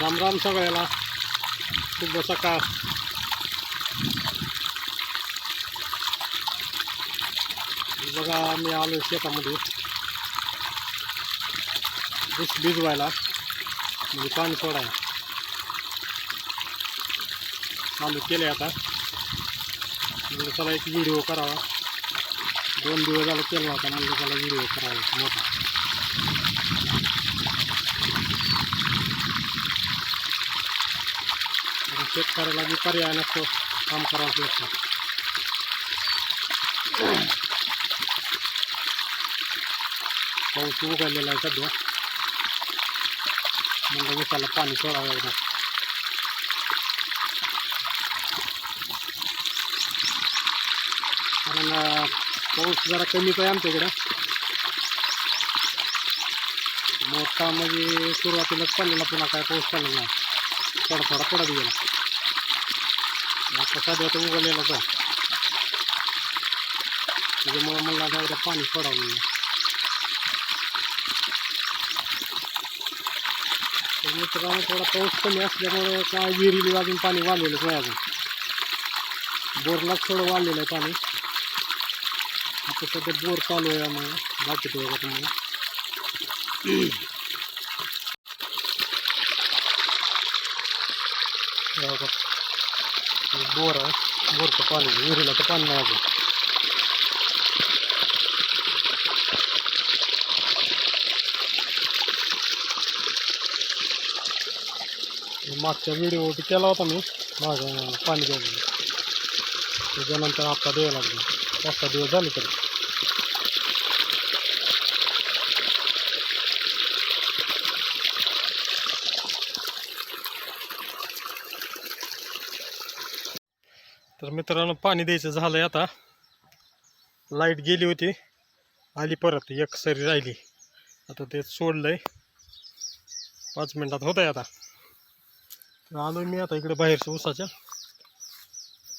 राम राम सगळ्याला. शुभ सकाळ. बघा मी आलो शेतामध्ये. ऊस भिजवायला. म्हणजे पाणी सोडायला. चालू केले आता. म्हणजे चला एक व्हिडिओ करावा. दोन दिवस झाला केला होता म्हणजे त्याला व्हिडिओ करावा. मोठा. कारण शेतकऱ्याला बी पर्याय नसतो काम करावं लागतं पाऊस उघडलेला आहे सध्या म्हणजे उसाला पाणी सोडावं एकदा कारण अं, पाऊस जरा कमीच आहे आमच्या इकडं मोठा म्हणजे सुरुवातीलाच पडलेला पुन्हा काय पाऊस पडला नाही थोडा थोडा पडत गेला आता सध्या तर उघडलेलाच त्याच्यामुळे मला आता एकदा पाणी. तर मित्रांनो थोडा पाऊस कमी असल्यामुळे काय विहिरीला अजून पाणी वाढलेलंच नाही अजून बोरलाच थोडं वाढलेलं आहे पाणी आता सध्या बोर चालू आहे आम्हाला बघा तुम्हाला बोर आहे. बोरचं पाणी आहे. विहिरीला तर पाणी नाही अजून. हे मागच्या व्हिडिओ केला होता मी. माझं पाणी द्यायला त्याच्यानंतर आता द्यायला लागलो. पाच सहा दिवस झाले तरी. मित्रांनो पाणी द्यायचं झालंय आता. लाइट गेली होती. आली परत. एक सरी राहिली. आता ते सोडलंय. पाच मिनिटात होत आहे आता. तर आलो मी आता इकडे बाहेरच्या उसाच्या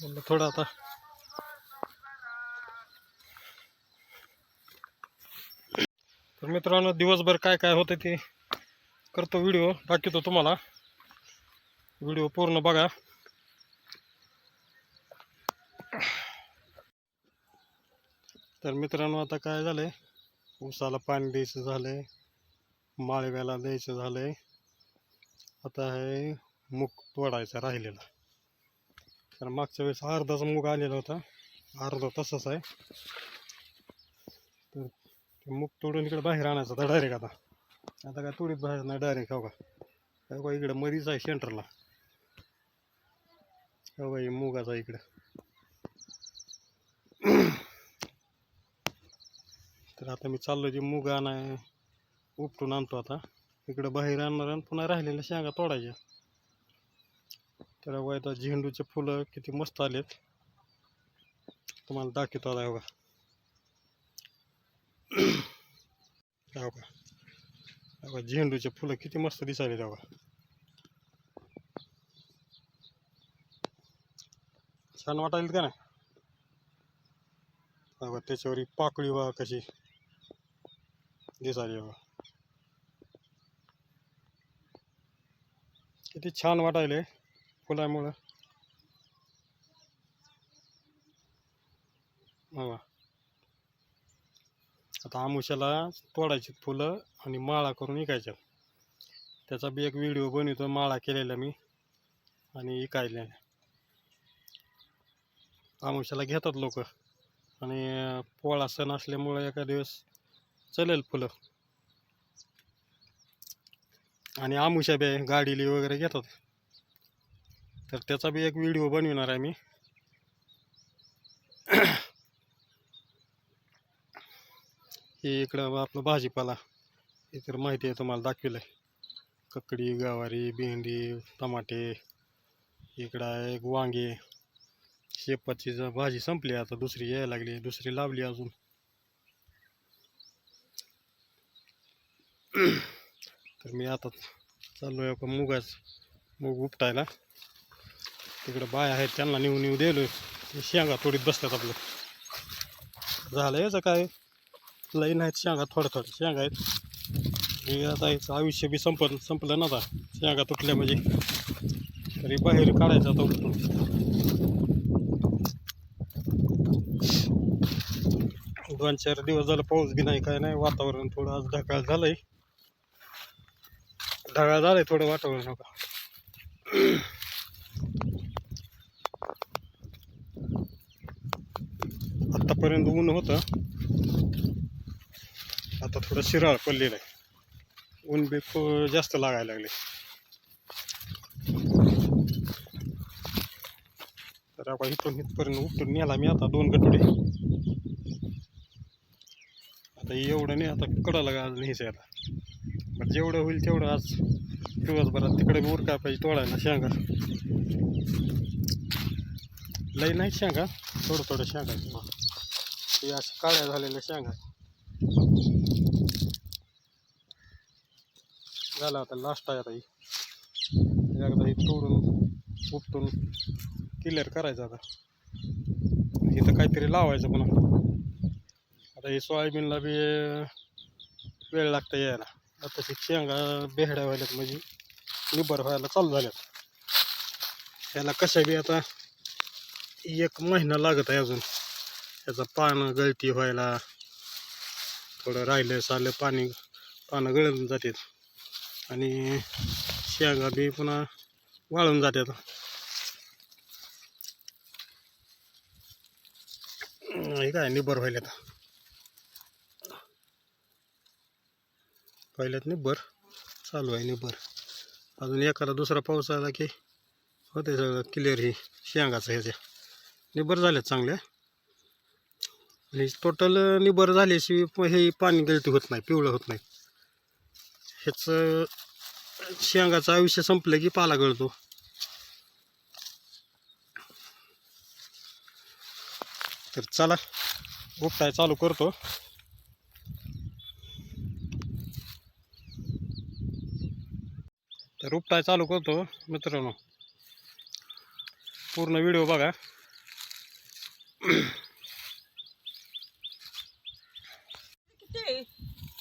म्हणलं थोडं आता. तर मित्रांनो दिवसभर काय काय होतं ते करतो व्हिडिओ. दाखवतो तुम्हाला. व्हिडिओ पूर्ण बघा. तर मित्रांनो आता काय झालंय? ऊसाला पाणी द्यायचं झालंय. माळव्याला द्यायचं झालंय. आता हे मूग तोडायचा राहिलेला. तर मागच्या वेळेस अर्धाचा मूग आलेला होता. अर्धा तसाच आहे. तर मूग तोडून इकडे बाहेर आणायचा होता डायरेक्ट आता. आता काय तोडीत बाहेर नाही डायरेक्ट हो, हो का? इकडं मरीच आहे सेंटरला हो का मुगाचा इकडं. तर आता मी चाललो जे मुग आणाय उपटून आणतो आता. इकडं बाहेर आणणार आणि पुन्हा राहिलेल्या शेंगा तोडायच्या. तर वयता झेंडूचे फुलं किती मस्त आलेत. तुम्हाला दाखवतो आता बघा. हो का झेंडूचे फुलं किती मस्त दिसायले बघा. छान वाटायला का नाही? बघा त्याच्यावर पाकळी बघा कशी. दिस बघा. किती छान वाटायले फुलामुळं. बघा. आता आमुशाला तोडायची फुलं आणि माळा करून विकायच्या. त्याचा बी एक व्हिडिओ बनवतो माळा केलेला मी आणि विकायला. आमुशाला घेतात लोक. आणि पोळा सण असल्यामुळं एका दिवस चालेल फुलं. आणि आमुशा बी आहे, गाडीली वगैरे घेतात. तर त्याचा बी एक व्हिडिओ बनविणार आहे मी. हे इकडं आपलं भाजीपाला. इतर माहिती आहे तुम्हाला दाखविलं आहे ककडी गवारी भेंडी टमाटे. इकडं आहे एक वांगे. शेपाची भाजी संपली आता दुसरी यायला लागली. दुसरी लावली अजून. तर मी आता चाललो आहे का मुगाच मूग उपटायला. तिकडं बाय आहेत त्यांना नेऊ नेऊ दिलो शेंगा थोडीत बसतात आपलं. झालं याचं काय? लई नाहीत शेंगा थोड्या थोड्या शेंगा आहेत. आता याचं आयुष्य बी संपल संपलं ना आता. शेंगा तुटल्या म्हणजे. तरी बाहेर काढायचं आता उपटून दोन चार दिवस झालं पाऊस बी नाही काय नाही वातावरण थोडं आज ढकाळ झालंय. ढगाळ झालंय थोडं वातावरण नका. आतापर्यंत ऊन होतं. आता थोडं शिराळ पडलेलं आहे. ऊन बी खूप जास्त लागायला लागले. तर आपण इथून इथपर्यंत उठून नेला मी आता दोन गटुडे. आता एवढं नाही आता कडाला का आज न्यायचं आहे आता पण जेवढं होईल तेवढं आज दिवसभरात तिकडे बी उरका पाहिजे तोडायला शेंगा. लई नाही शेंगा थोडं थोडं शेंगा हे अशा काळ्या झालेल्या शेंगा झालं आता लास्ट आहे आता ही. एकदा ही तोडून उपटून क्लिअर करायचं आता. इथं काहीतरी लावायचं पुन्हा आता हे सोयाबीनला बी वेळ लागतं यायला. आता ते शेंगा बेहड्या व्हायल्यात म्हणजे निबर व्हायला चालू झाल्यात. ह्याला कशा बी आता एक महिना लागत आहे अजून. त्याचं पानं गळती व्हायला थोडं राहिलं सालं पाणी पानं गळून जातात. आणि शेंगा बी पुन्हा वाळून जातात. हे काय निबर व्हायल्यात. पहिल्यात निब्बर चालू आहे निब्बर अजून एखादा दुसरा पाऊस आला की होते सगळं क्लिअर ही शेंगाचं ह्याच्या निबर झाल्यात चांगल्या आणि टोटल निबर झाल्याशिवाय हे पाणी गळती होत नाही पिवळं होत नाही. ह्याचं शेंगाचं आयुष्य संपलं की पाला गळतो. तर चला उपटाय चालू करतो. तर उपटाय चालू करतो मित्रांनो. पूर्ण व्हिडिओ बघा.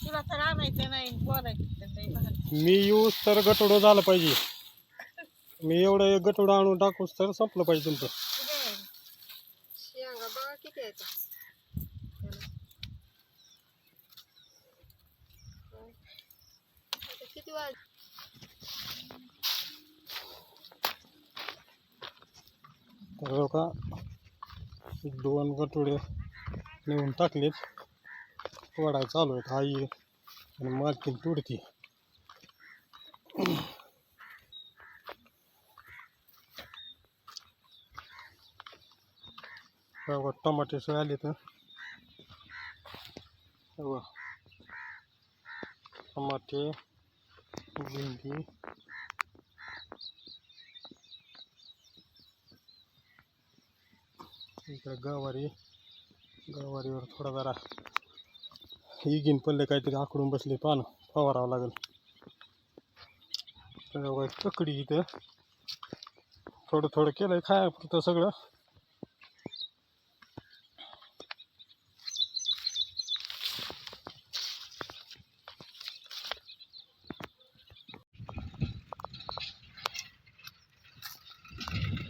तुला तर आणायचं नाही. मी यूज तर गटोडं झालं पाहिजे. मी एवढं एक गटोडं आणून टाकूस तर संपलं पाहिजे तुमचं. बघा किती वाज तर हो दोन गटोडे नेऊन टाकलेत. वाढायला चालू आहेत. आई आणि मालकीन तुडती. टमाटे सोय आले तर टमाटे भेंडी. इकडं गवारी गवारीवर थोडा जरा इगिन पडले काहीतरी आकडून बसले पान फवारावं लागेल. तर बघा ककडी इथं. थोडं थोडं केलं खाया पुरतं सगळं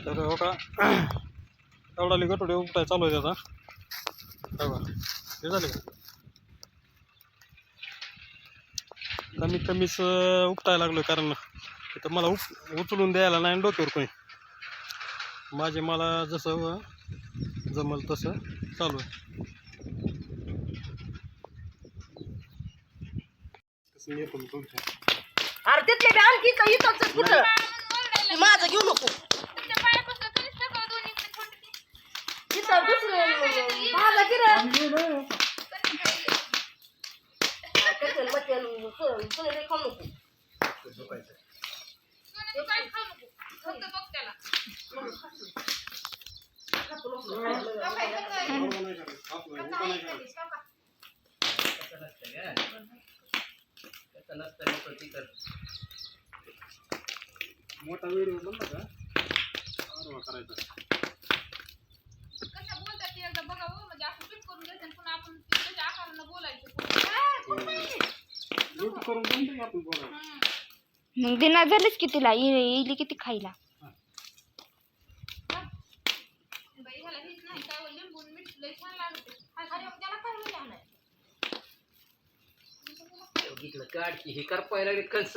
तर हो का एवढा लिगटोडे उपटाय चालू आहे आता बघा हे झाले का? कमीत कमीच उपटायला लागलो कारण इथं मला उप उचलून द्यायला नाही आणि डोक्यावर कोणी. माझे मला जसं जमल तसं चालू आहे. अरे तिथले आणखी का इथंच कुठं? ते माझं की नको इथं दुसरं माझा गिरा खाऊ नको मोठा व्हिडिओ बनला का? करायचा कसं बोलतात ते एकदा करून आपण बोलायला मग दिना झालीच की तिला येईल किती खायला. बघितलं काढ की हे कर पहिला कंस?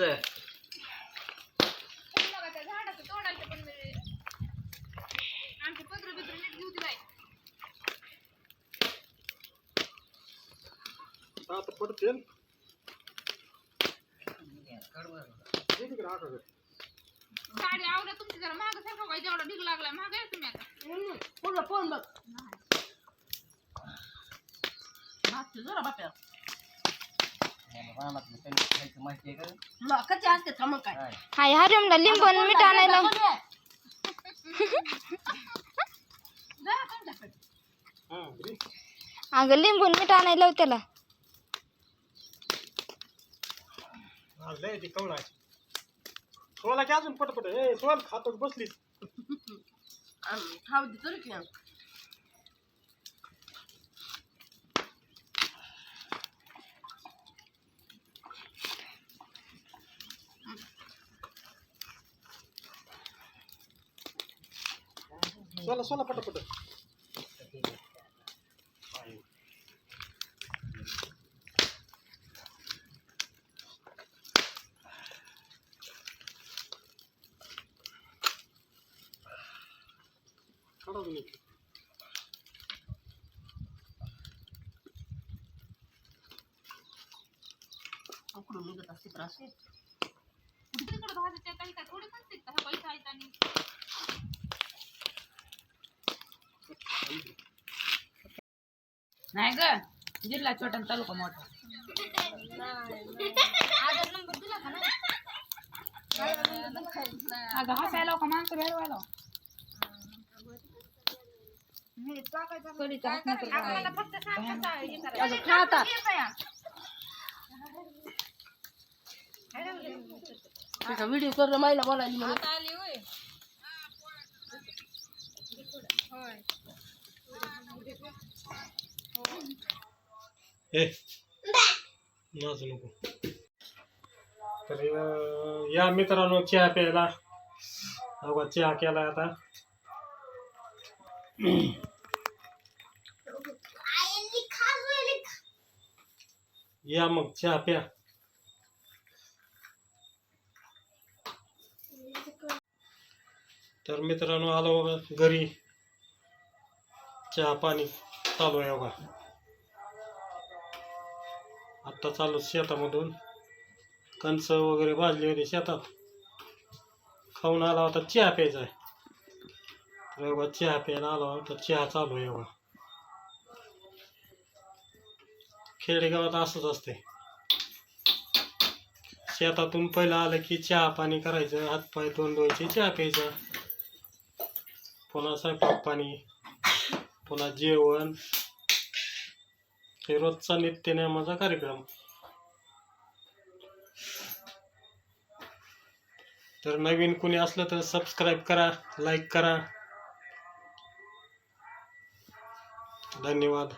आता पडते आवडत तुमची जरा माग सारखं काय जेवढा ढीग लागलाय माग आहे तुम्ही आता. पुढं फोन बघ. मागचं जरा बाप्या. माहिती आहे का कच्चे असते थांब काय? हाय. लिंबू आणि मीठ आणायला हा. अगं लिंबू आणि मीठ आणायला लाव त्याला. हा, लय ती कवळा आहे. सोला की अजून पटपट ए सोल खातो की बसलीस. खाऊ दे तरी की सोला सोला पटपट. काढा तुम्ही. उकडून निघत असते तर असे. तिकडे भाजीच्या काही काय थोडी पण शिकता ह्या पैसा आहेत आणि नाही ग जिल्हा छोटा तालुका मोठा. अगं हसायला का माणसं अगं खा आता? व्हिडिओ कर मायला बोलायली म्हणून. ए नाचू नको. तर अं, या मित्रांनो चहा प्यायला. अगो चहा केला आता. या मग चहा प्या. तर मित्रांनो आलो घरी. चहा पाणी चालू आहे बघा. आत्ता चालू शेतामधून. कणसं वगैरे भाजली होती शेतात. खाऊन आला होता चहा प्यायचा आहे. तर चहा प्यायला आला होता चहा चालू आहे बघा. खेडेगावात असंच असते शेतातून पहिलं आलं की चहा पाणी करायचं हातपाय तोंड धुवायचे चहा प्यायचा. पुन्हा स्वयंपाक पाणी पुन्हा जेवण. हे रोजचा नित्यनेमाचा कार्यक्रम. तर नवीन कुणी असलं तर सबस्क्राईब करा लाईक करा. धन्यवाद.